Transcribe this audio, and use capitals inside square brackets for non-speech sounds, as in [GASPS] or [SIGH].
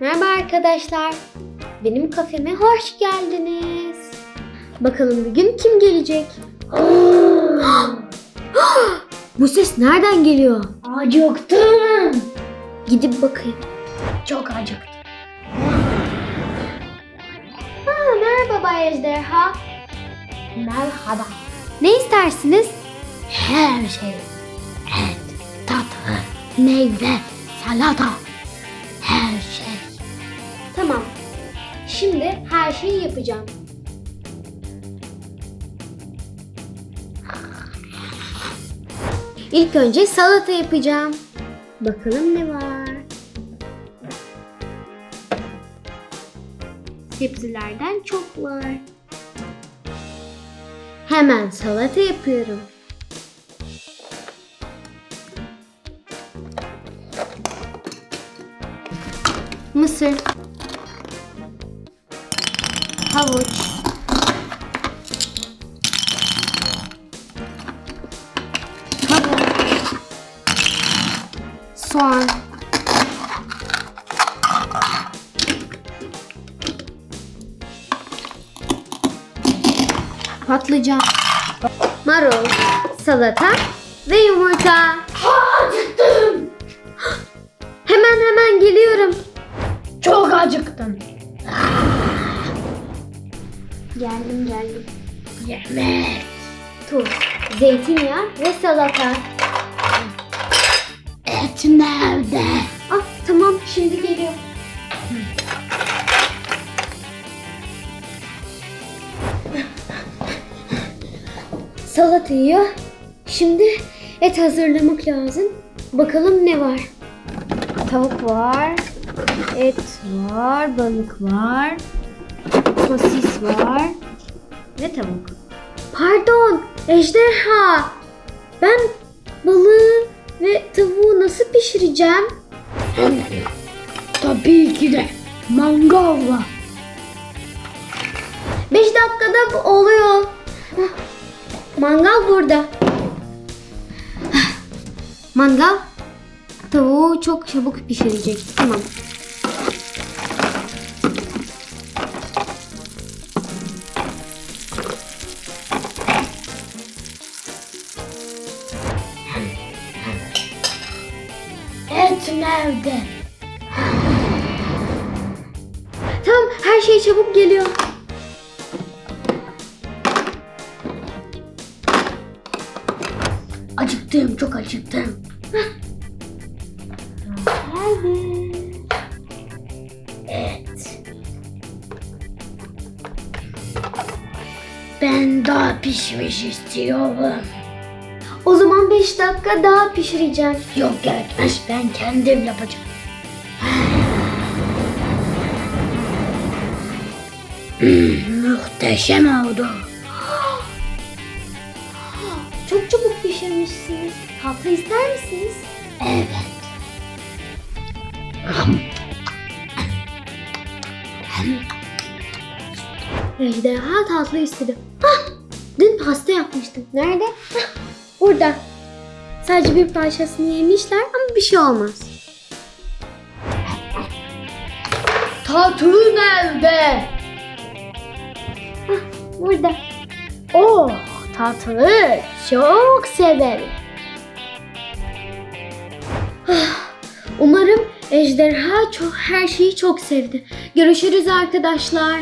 Merhaba arkadaşlar. Benim kafeme hoş geldiniz. Bakalım bugün kim gelecek? [GASPS] Bu ses nereden geliyor? Acıktım. Gidip bakayım. Çok acıktım. Aa, merhaba Bay Ejderha. Merhaba. Ne istersiniz? Her şey. Et, tatlı, meyve, salata. Her şey. Tamam. Şimdi her şeyi yapacağım. İlk önce salata yapacağım. Bakalım ne var. Sebzelerden çok var. Hemen salata yapıyorum. Mısır, havuç, kavun, soğan, patlıcan, marul, salata ve yumurta. Acıktım. Hemen hemen geliyorum. Çok acıktım. Geldim geldim. Yemek. Tuz, zeytinyağı ve salata. Et nerede? Ah tamam şimdi geliyor. Salata yiyor. Şimdi et hazırlamak lazım. Bakalım ne var? Tavuk var. Et var. Balık var. Sosis var. Ve tavuk. Pardon. Ejderha. Ben balığı ve tavuğu nasıl pişireceğim? Tabii ki de mangalla. 5 dakikada oluyor. Mangal burada. Mangal tavuğu çok çabuk pişirecek. Tamam. Et nerede? Tamam her şey çabuk geliyor. Acıktım, çok acıktım. Geldi. Et. Ben daha pişmiş istiyorum. O zaman 5 dakika daha pişireceğim. Yok gerekmez, ben kendim yapacağım. Hmm, muhteşem oldu. Pişirmişsiniz. Tatlı ister misiniz? Evet. Ejderha tatlı istedi. Hah! Dün pasta yapmıştım. Nerede? Hah, burada. Sadece bir parçasını yemişler ama bir şey olmaz. Tatlı nerede? Burada. Oh, tatlı çok severim. Umarım ejderha çok her şeyi çok sevdi. Görüşürüz arkadaşlar.